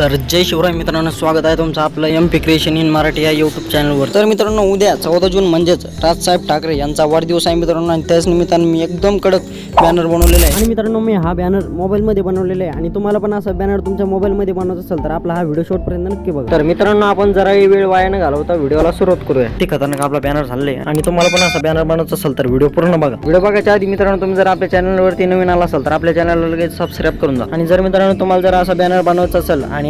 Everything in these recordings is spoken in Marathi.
तर जय शिवराय मित्रांनो स्वागत आहे तुमचं आपलं M P creation in Marathi या यूट्यूब चॅनलवर तर मित्रांनो उद्या चौदा जून म्हणजेच राजसाहेब ठाकरे यांचा वाढदिवस आहे मित्रांनो आणि त्याच निमित्तानं मी एकदम कडक बॅनर बनवलेला आहे. आणि मित्रांनो मी हा बॅनर मोबाईलमध्ये बनवलेला आहे. आणि तुम्हाला पण असा बॅनर तुमच्या मोबाईलमध्ये बनवत असेल तर आपला हा व्हिडिओ शॉटपर्यंत नक्की बघा. तर मित्रांनो आपण जरा वेळ वाया न घालवता व्हिडिओला सुरुवात करूया. ते खतरनाक आपला बॅनर झाले आणि तुम्हाला पण असा बॅनर बनवायचा असेल तर व्हिडिओ पूर्ण बघा. व्हिडिओ बघायच्या आधी मित्रांनो तुम्ही जर आपल्या चॅनलवरती नवीन आला असाल तर आपल्या चॅनलला लगेच सबस्क्राईब करून जा. आणि जर मित्रांनो तुम्हाला जर असा बॅनर बनवायचा असेल आणि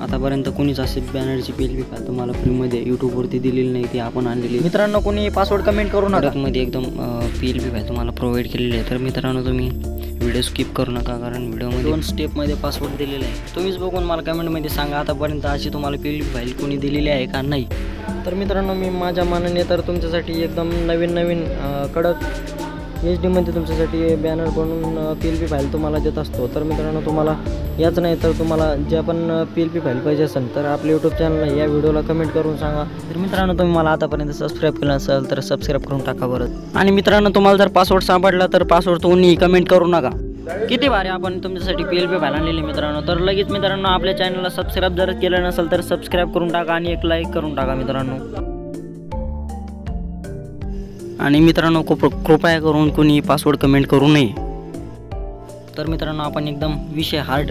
आतापर्यंत कोणीच असे बॅनरची पी एल बी फाईल तुम्हाला फ्रीमध्ये यूट्यूबवरती दिलेली नाही ती आपण आणलेली. मित्रांनो कोणी पासवर्ड कमेंट करू नका. मध्ये एकदम पी एल बी तुम्हाला प्रोव्हाइड केलेली आहे. तर मित्रांनो तुम्ही व्हिडिओ स्किप करू नका कारण व्हिडिओमध्ये दोन स्टेपमध्ये पासवर्ड दिलेला आहे. तुम्हीच बघून मला कमेंटमध्ये सांगा आतापर्यंत अशी तुम्हाला पी एल बी फाईल कोणी दिलेली आहे का नाही? तर मित्रांनो मी माझ्या मनाने तर तुमच्यासाठी एकदम नवीन नवीन कडक एच डीमध्ये तुमच्यासाठी बॅनर बनवून पी एल पी फाईल तुम्हाला देत असतो. तर मित्रांनो तुम्हाला याच नाही तर तुम्हाला जे पण पी एल पी फाईल पाहिजे असेल तर आपल्या यूट्यूब चॅनल या व्हिडिओला कमेंट करून सांगा. तर मित्रांनो तुम्ही मला आतापर्यंत सबस्क्राईब केलं असेल तर सबस्क्राईब करून टाका बरं. आणि मित्रांनो तुम्हाला जर पासवर्ड सापडला तर पासवर्ड तुम्ही कमेंट करू नका. किती भारी आपण तुमच्यासाठी पी एल पी फाईल आणलेली मित्रांनो. तर लगेच मित्रांनो आपल्या चॅनलला सबस्क्राईब जर केलं नसेल तर सबस्क्राईब करून टाका आणि एक लाईक करून टाका मित्रांनो. आणि मित्रांनो कृप कृपया करून कोणी पासवर्ड कमेंट करू नये. तर मित्रांनो आपण एकदम विषय हार्ड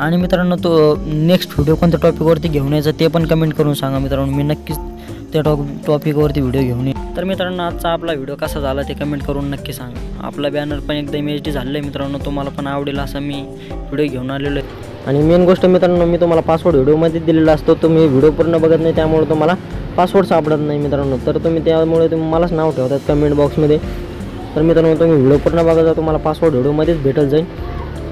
आणि मित्रांनो तो नेक्स्ट व्हिडिओ कोणत्या टॉपिकवरती घेऊन यायचा ते पण कमेंट करून सांगा मित्रांनो. मी नक्कीच त्या टॉप टॉपिकवरती व्हिडिओ घेऊन येईल तर मित्रांनो आजचा आपला व्हिडिओ कसा झाला ते कमेंट करून नक्की सांगा. आपला बॅनर पण एकदम एच डी झालेला आहे मित्रांनो. तुम्हाला पण आवडेल असा मी व्हिडिओ घेऊन आलेलो आहे. आणि मेन गोष्ट मित्रांनो मी तुम्हाला पासवर्ड व्हिडिओमध्ये दिलेला असतो. तुम्ही व्हिडिओ पूर्ण बघत नाही त्यामुळे तुम्हाला पासवर्ड सापडत नाही मित्रांनो. तर तुम्ही त्यामुळे तुम्ही मलाच नाव ठेवतात कमेंट बॉक्समध्ये तर मित्रांनो तुम्ही व्हिडिओ पूर्ण बघा तुम्हाला पासवर्ड व्हिडिओमध्येच भेटत जाईल.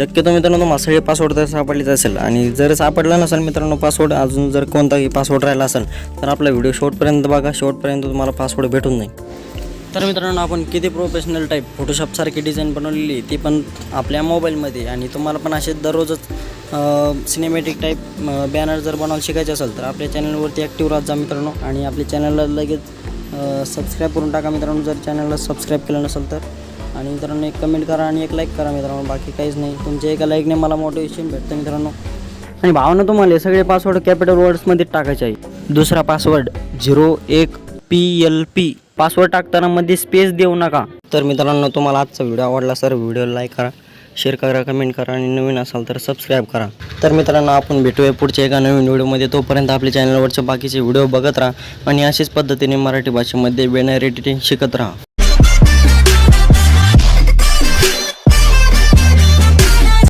शक्यतो मित्रांनो तुम्हाला पासवर्ड तर सापडलीच असेल. आणि जर सापडला नसेल मित्रांनो पासवर्ड अजून जर कोणताही पासवर्ड राहिला असेल तर आपला व्हिडिओ शेवटपर्यंत बघा. शेवटपर्यंत तुम्हाला पासवर्ड भेटून नाही तर मित्रांनो आपण किती प्रोफेशनल टाईप फोटोशॉपसारखी डिझाईन बनवलेली ती पण आपल्या मोबाईलमध्ये आणि तुम्हाला पण असे दररोजच सिनेमॅटिक टाईप बॅनर जर बनवायला शिकायचे असेल तर आपल्या चॅनलवरती ॲक्टिव्ह राहत जा मित्रांनो. आणि आपल्या चॅनलला लगेच सबस्क्राईब करून टाका मित्रांनो. जर चॅनलला सबस्क्राईब केलं नसेल तर. आणि मित्रांनो एक कमेंट करा आणि एक लाईक करा मित्रांनो. बाकी काहीच नाही. तुमच्या एका लाईकने मला मोटिवेशन भेटतं मित्रांनो. आणि भावना तुम्हाला सगळे पासवर्ड कॅपिटल वर्ड्समध्ये टाकायचे आहे. दुसरा पासवर्ड झिरो एक पी एल पी पासवर्ड टाकताना मध्ये स्पेस देऊ नका. तर मित्रांनो तुम्हाला आजचा व्हिडिओ आवडला सर व्हिडिओ लाईक करा शेअर करा कमेंट करा आणि नवीन असाल तर सबस्क्राईब करा. तर मित्रांनो आपण भेटूया पुढच्या एका नवीन व्हिडिओमध्ये तोपर्यंत आपल्या चॅनलवरचे बाकीचे व्हिडिओ बघत राहा आणि अशाच पद्धतीने मराठी भाषेमध्ये बॅनर एडिटिंग शिकत राहा.